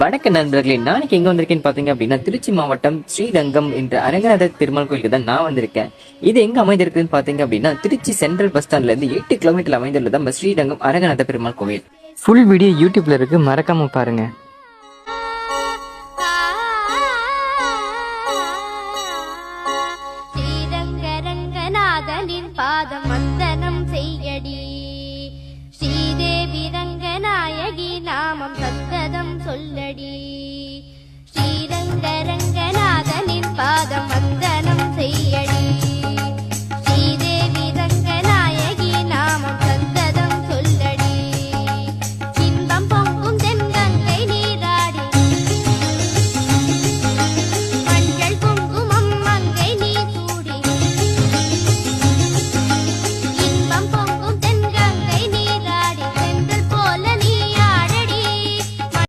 வடக்கு நண்பர்களே நாளைக்கு எங்க வந்திருக்கேன் பாத்தீங்க அப்படின்னா திருச்சி மாவட்டம் ஸ்ரீரங்கம் என்ற அரங்கநாதர் பெருமாள் கோயிலுக்கு தான் நான் வந்திருக்கேன். இது எங்க அமைந்திருக்குன்னு பாத்தீங்க அப்படின்னா திருச்சி சென்ட்ரல் பஸ் ஸ்டாண்ட்ல இருந்து எட்டு கிலோமீட்டர் அமைந்துள்ளது நம்ம ஸ்ரீரங்கம் அரங்கநாத பெருமாள் கோவில். ஃபுல் வீடியோ யூடியூப்ல இருக்கு மறக்காம பாருங்க. பாதம் வந்த Let it